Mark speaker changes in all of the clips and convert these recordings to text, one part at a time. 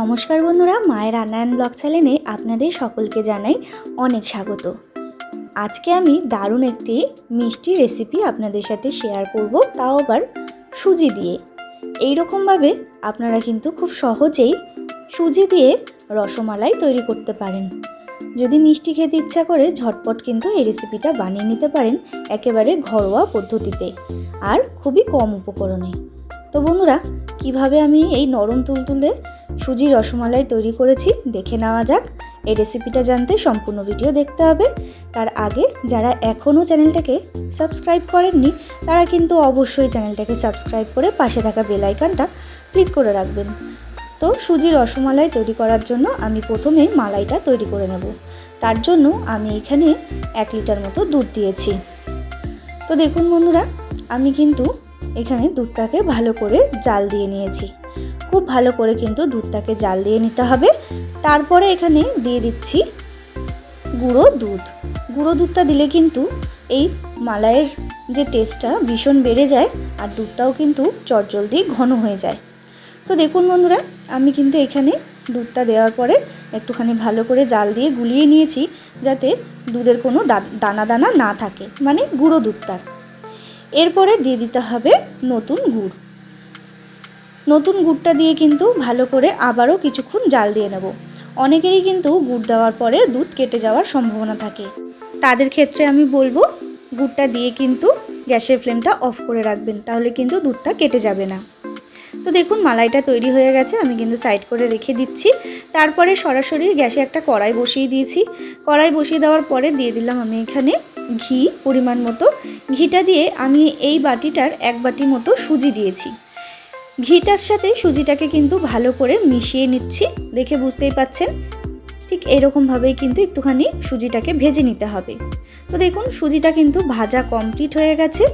Speaker 1: নমস্কার বন্ধুরা, মায়ের রান্নায়ন ব্লগ চ্যানেলে আপনাদের সকলকে জানাই অনেক স্বাগত। আজকে আমি দারুণ একটি মিষ্টি রেসিপি আপনাদের সাথে শেয়ার করব, তাও আবার সুজি দিয়ে। এই রকমভাবে আপনারা কিন্তু খুব সহজেই সুজি দিয়ে রসমালাই তৈরি করতে পারেন। যদি মিষ্টি খেতে ইচ্ছা করে, ঝটপট কিন্তু এই রেসিপিটা বানিয়ে নিতে পারেন একেবারে ঘরোয়া পদ্ধতিতে, আর খুবই কম উপকরণে। তো বন্ধুরা, কীভাবে আমি এই নরম তুলতুলে সুজি রসমালাই তৈরি করেছি, দেখে নেওয়া যাক। এই রেসিপিটা জানতে সম্পূর্ণ ভিডিও দেখতে হবে। তার আগে যারা এখনও চ্যানেলটাকে সাবস্ক্রাইব করেননি, তারা কিন্তু অবশ্যই চ্যানেলটাকে সাবস্ক্রাইব করে পাশে থাকা বেলাইকানটা ক্লিক করে রাখবেন। তো সুজি রসমালাই তৈরি করার জন্য আমি প্রথমেই মালাইটা তৈরি করে নেব। তার জন্য আমি এখানে এক লিটার মতো দুধ দিয়েছি। তো দেখুন বন্ধুরা, আমি কিন্তু এখানে দুধটাকে ভালো করে জাল দিয়ে নিয়েছি। খুব ভালো করে কিন্তু দুধটাকে জাল দিয়ে নিতে হবে। তারপরে এখানে দিয়ে দিচ্ছি গুঁড়ো দুধ। গুঁড়ো দুধটা দিলে কিন্তু এই মালাইয়ের যে টেস্টটা ভীষণ বেড়ে যায় আর দুধটাও কিন্তু চটজলদি ঘন হয়ে যায়। তো দেখুন বন্ধুরা, আমি কিন্তু এখানে দুধটা দেওয়ার পরে একটুখানি ভালো করে জাল দিয়ে গুলিয়ে নিয়েছি যাতে দুধের কোনো দানা দানা না থাকে মানে গুঁড়ো দুধটার। এরপরে দিয়ে দিতে হবে নতুন গুড়। নতুন গুড়টা দিয়ে কিন্তু ভালো করে আবারও কিছুক্ষণ জাল দিয়ে নেব। অনেকেরই কিন্তু গুড় দেওয়ার পরে দুধ কেটে যাওয়ার সম্ভাবনা থাকে। তাদের ক্ষেত্রে আমি বলব, গুড়টা দিয়ে কিন্তু গ্যাসের ফ্লেমটা অফ করে রাখবেন, তাহলে কিন্তু দুধটা কেটে যাবে না। তো দেখুন, মালাইটা তৈরি হয়ে গেছে, আমি কিন্তু সাইড করে রেখে দিচ্ছি। তারপরে সরাসরি গ্যাসে একটা কড়াই বসিয়ে দিয়েছি। কড়াই বসিয়ে দেওয়ার পরে দিয়ে দিলাম আমি এখানে ঘি পরিমাণ মতো। ঘিটা দিয়ে আমি এই বাটিটার এক বাটি মতো সুজি দিয়েছি। ঘিটার সাথে সুজিটাকে কিন্তু ভালো করে মিশিয়ে নিচ্ছি, দেখে বুঝতেই পাচ্ছেন? ঠিক এরকমভাবেই কিন্তু একটুখানি সুজিটাকে ভেজে নিতে হবে। তো দেখুন, সুজিটা কিন্তু ভাজা কমপ্লিট হয়ে গেছে।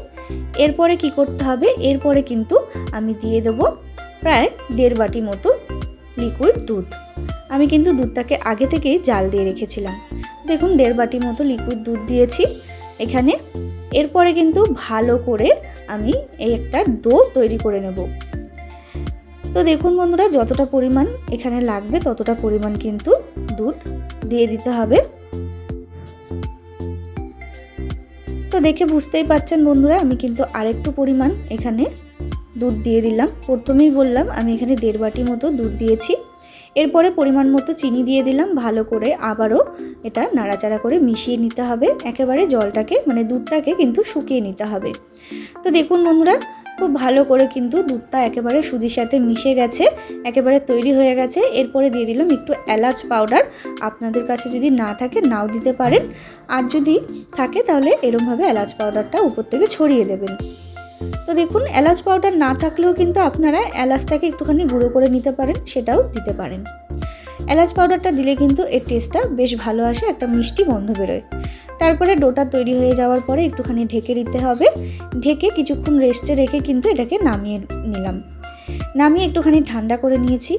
Speaker 1: এরপরে কি করতে হবে? এরপরে কিন্তু আমি দিয়ে দেবো প্রায় দেড় বাটি মতো লিকুইড দুধ। আমি কিন্তু দুধটাকে আগে থেকেই জাল দিয়ে রেখেছিলাম। দেখুন, দেড় বাটি মতো লিকুইড দুধ দিয়েছি এখানে। এরপরে কিন্তু ভালো করে আমি এই একটা ডো তৈরি করে নেব। তো দেখুন বন্ধুরা, যতটা পরিমাণ এখানে লাগবে ততটা পরিমাণ কিন্তু দুধ দিয়ে দিতে হবে। তো দেখে বুঝতেই পাচ্ছেন বন্ধুরা, আমি কিন্তু আরেকটু পরিমাণ এখানে দুধ দিয়ে দিলাম। প্রথমেই বললাম, আমি এখানে দেড় বাটি মতো দুধ দিয়েছি। এরপরে পরিমাণ মতো চিনি দিয়ে দিলাম, ভালো করে আবারও এটা নাড়াচাড়া করে মিশিয়ে নিতে হবে। একেবারে জলটাকে মানে দুধটাকে কিন্তু শুকিয়ে নিতে হবে। তো দেখুন বন্ধুরা খুব ভালো করে কিন্তু দুধটা একেবারে সুজির সাথে মিশে গেছে, একেবারে তৈরি হয়ে গেছে। এরপরে দিয়ে দিলাম একটু এলাচ পাউডার। আপনাদের কাছে যদি না থাকে নাও দিতে পারেন। আর যদি থাকে তাহলে এরমভাবে এলাচ পাউডারটা উপর থেকে ছড়িয়ে দেবেন। তো দেখুন, এলাচ পাউডার না থাকলেও কিন্তু আপনারা এলাচটাকে একটুখানি গুঁড়ো করে নিতে পারেন, সেটাও দিতে পারেন। এলাচ পাউডারটা দিলে কিন্তু এর টেস্টটা বেশ ভালো আসে, একটা মিষ্টি গন্ধ বেরোয়। তারপরে ডোটা তৈরি হয়ে যাওয়ার পরে একটুখানি ঢেকে দিতে হবে। ঢেকে কিছুক্ষণ রেস্টে রেখে কিন্তু এটাকে নামিয়ে নিলাম। নামিয়ে একটুখানি ঠান্ডা করে নিয়েছি।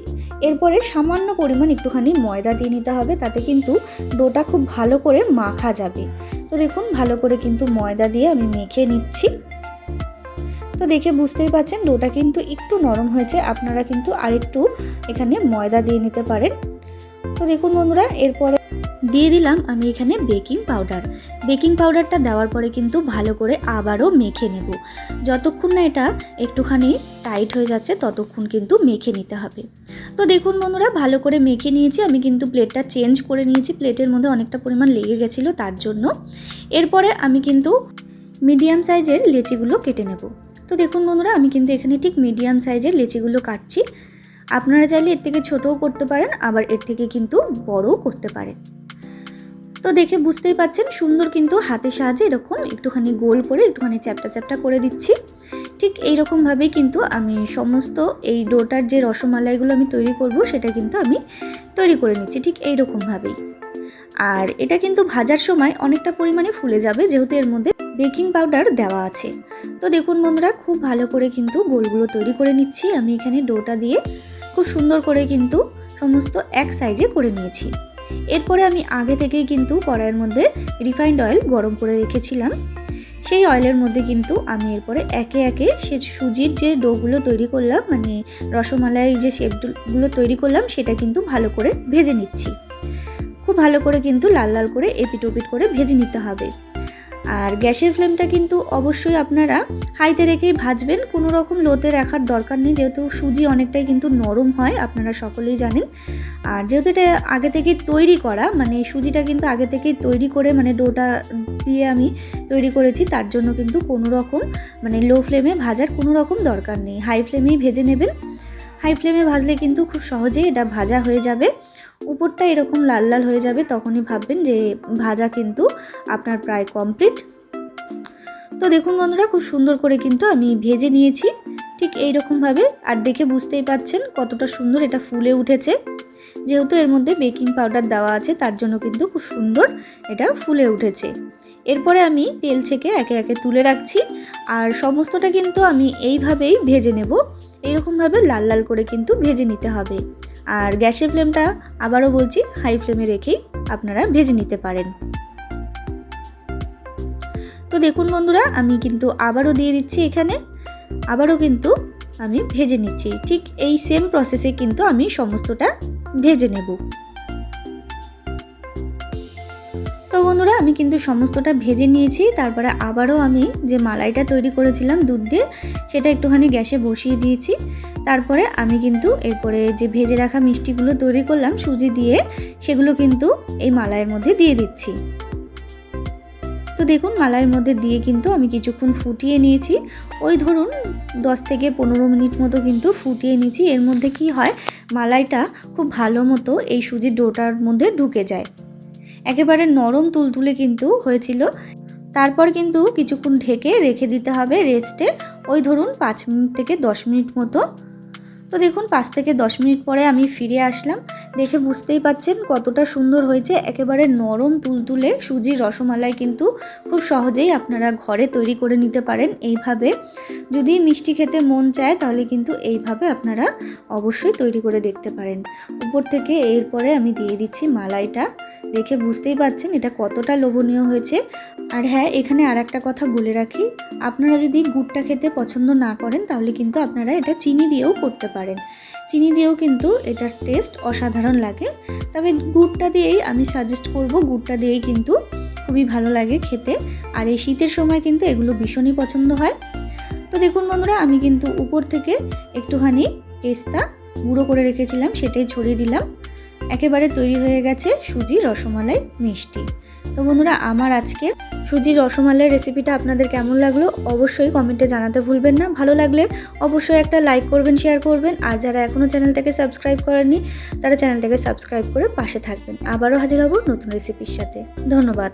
Speaker 1: এরপরে সামান্য পরিমাণ একটুখানি ময়দা দিয়ে নিতে হবে, তাতে কিন্তু ডোটা খুব ভালো করে মাখা যাবে। তো দেখুন, ভালো করে কিন্তু ময়দা দিয়ে আমি মেখে নিচ্ছি। তো দেখে বুঝতেই পাচ্ছেন, ডোটা কিন্তু একটু নরম হয়েছে। আপনারা কিন্তু আরেকটু এখানে ময়দা দিয়ে নিতে পারেন। তো দেখুন বন্ধুরা, এরপরে দিয়ে দিলাম আমি এখানে বেকিং পাউডার। বেকিং পাউডারটা দেওয়ার পরে কিন্তু ভালো করে আবারও মেখে নেব। যতক্ষণ না এটা একটুখানি টাইট হয়ে যাচ্ছে, ততক্ষণ কিন্তু মেখে নিতে হবে। তো দেখুন বন্ধুরা, ভালো করে মেখে নিয়েছি। আমি কিন্তু প্লেটটা চেঞ্জ করে নিয়েছি। প্লেটের মধ্যে অনেকটা পরিমাণ লেগে গেছিল তার জন্য। এরপরে আমি কিন্তু মিডিয়াম সাইজের লেচিগুলো কেটে নেব। তো দেখুন বন্ধুরা, আমি কিন্তু এখানে ঠিক মিডিয়াম সাইজের লেচিগুলো কাটছি। আপনারা চাইলে এর থেকে ছোটও করতে পারেন, আবার এর থেকে কিন্তু বড়ও করতে পারেন। তো দেখে বুঝতেই পাচ্ছেন সুন্দর কিন্তু হাতের সাহায্যে এরকম একটুখানি গোল করে একটুখানি চ্যাপটা চ্যাপটা করে দিচ্ছি। ঠিক এইরকমভাবেই কিন্তু আমি সমস্ত এই ডোটার যে রসমালাইগুলো আমি তৈরি করব, সেটা কিন্তু আমি তৈরি করে নিচ্ছি, ঠিক এইরকমভাবেই। আর এটা কিন্তু ভাজার সময় অনেকটা পরিমাণে ফুলে যাবে, যেহেতু এর মধ্যে বেকিং পাউডার দেওয়া আছে। তো দেখুন বন্ধুরা, খুব ভালো করে কিন্তু গোলগুলো তৈরি করে নিচ্ছি। আমি এখানে ডোটা দিয়ে খুব সুন্দর করে কিন্তু সমস্ত এক সাইজে করে নিয়েছি। এরপরে আমি আগে থেকেই কিন্তু কড়াইয়ের মধ্যে রিফাইন্ড অয়েল গরম করে রেখেছিলাম। সেই অয়েলের মধ্যে কিন্তু আমি এরপরে একে একে সে সুজির যে ডোগুলো তৈরি করলাম মানে রসমালাইয়ের যে শেপগুলো তৈরি করলাম, সেটা কিন্তু ভালো করে ভেজে নিচ্ছি। খুব ভালো করে কিন্তু লাল লাল করে এপিট ওপিট করে ভেজে নিতে হবে। আর গ্যাসের ফ্লেমটা কিন্তু অবশ্যই আপনারা হাইতে রেখেই ভাজবেন। কোনো রকম লোতে রাখার দরকার নেই, যেহেতু সুজি অনেকটাই কিন্তু নরম হয়, আপনারা সকলেই জানেন। আর যেহেতু এটা আগে থেকেই তৈরি করা মানে সুজিটা কিন্তু আগে থেকেই তৈরি করে মানে ডোটা দিয়ে আমি তৈরি করেছি, তার জন্য কিন্তু কোনো রকম মানে লো ফ্লেমে ভাজার কোনো রকম দরকার নেই। হাই ফ্লেমেই ভেজে নেবেন। হাই ফ্লেমে ভাজলে কিন্তু খুব সহজেই এটা ভাজা হয়ে যাবে। উপরটা এরকম লাল লাল হয়ে যাবে, তখনই ভাববেন যে ভাজা কিন্তু আপনার প্রায় কমপ্লিট তো দেখুন বন্ধুরা, খুব সুন্দর করে কিন্তু আমি ভেজে নিয়েছি। ঠিক এই রকমভাবে আর দেখে বুঝতেই পাচ্ছেন কতটা সুন্দর এটা ফুলে উঠেছে। যেহেতু এর মধ্যে বেকিং পাউডার দেওয়া আছে, তার জন্য কিন্তু খুব সুন্দর এটা ফুলে উঠেছে। এরপরে আমি তেল ছেঁকে একে একে তুলে রাখছি, আর সমস্তটা কিন্তু আমি এইভাবেই ভেজে নেব। এইরকমভাবে লাল লাল করে কিন্তু ভেজে নিতে হবে। আর গ্যাসের ফ্লেমটা আবারও বলছি হাই ফ্লেমে রেখেই আপনারা ভেজে নিতে পারেন। তো দেখুন বন্ধুরা, আমি কিন্তু আবারও দিয়ে দিচ্ছি এখানে। আবারও কিন্তু আমি ভেজে নিচ্ছি। ঠিক এই সেম প্রসেসে কিন্তু আমি সমস্তটা ভেজে নেব। বন্ধুরা, আমি কিন্তু সমস্তটা ভেজে নিয়েছি। তারপরে আবারও আমি যে মালাইটা তৈরি করেছিলাম দুধ দিয়ে, সেটা একটুখানি গ্যাসে বসিয়ে দিয়েছি। তারপরে আমি কিন্তু এরপরে যে ভেজে রাখা মিষ্টিগুলো তৈরি করলাম, সুজি দিয়ে, সেগুলো কিন্তু এই মালাইয়ের মধ্যে দিয়ে দিচ্ছি। তো দেখুন, মালাইয়ের মধ্যে দিয়ে কিন্তু আমি কিছুক্ষণ ফুটিয়ে নিয়েছি। ওই ধরুন, দশ থেকে পনেরো মিনিট মতো কিন্তু ফুটিয়ে নিয়েছি। এর মধ্যে কি হয়, মালাইটা খুব ভালো মতো এই সুজির ডোটার মধ্যে ঢুকে যায়। একেবারে নরম তুলতুলে কিন্তু হয়েছিল। তারপর কিন্তু কিছুক্ষণ ঢেকে রেখে দিতে হবে রেস্টে। ওই ধরুন পাঁচ মিনিট থেকে দশ মিনিট মতো। তো দেখুন, পাঁচ থেকে দশ মিনিট পরে আমি ফিরে আসলাম। দেখে বুঝতেই পাচ্ছেন কতটা সুন্দর হয়েছে। একেবারে নরম তুলতুলে সুজির রসমালাই কিন্তু খুব সহজেই আপনারা ঘরে তৈরি করে নিতে পারেন এইভাবে। যদি মিষ্টি খেতে মন চায় তাহলে কিন্তু এইভাবে আপনারা অবশ্যই তৈরি করে দেখতে পারেন। উপর থেকে এরপরে আমি দিয়ে দিচ্ছি মালাইটা। দেখে বুঝতেই পাচ্ছেন এটা কতটা লোভনীয় হয়েছে। আর হ্যাঁ এখানে আর একটা কথা বলে রাখি, আপনারা যদি গুড়টা খেতে পছন্দ না করেন, তাহলে কিন্তু আপনারা এটা চিনি দিয়েও করতে পারেন। চিনি দিয়েও কিন্তু এটার টেস্ট অসাধারণ লাগে। তবে গুড়টা দিয়েই আমি সাজেস্ট করব, গুড়টা দিয়েই কিন্তু খুবই ভালো লাগে খেতে। আর এই শীতের সময় কিন্তু এগুলো ভীষণই পছন্দ হয়। তো দেখুন বন্ধুরা, আমি কিন্তু উপর থেকে একটুখানি পেস্তা গুঁড়ো করে রেখেছিলাম, সেটাই ছড়িয়ে দিলাম। একেবারে তৈরি হয়ে গেছে সুজি রসমালাই মিষ্টি। তো বন্ধুরা, আমার আজকে সুজি রসমালাই রেসিপিটা আপনাদের কেমন লাগল অবশ্যই কমেন্টে জানাতে ভুলবেন না। ভালো লাগলে অবশ্যই একটা লাইক করবেন শেয়ার করবেন। আর যারা এখনও চ্যানেলটাকে সাবস্ক্রাইব করেননি, তারা চ্যানেলটাকে সাবস্ক্রাইব করে পাশে থাকবেন। আবারও হাজির হব নতুন রেসিপির সাথে। ধন্যবাদ।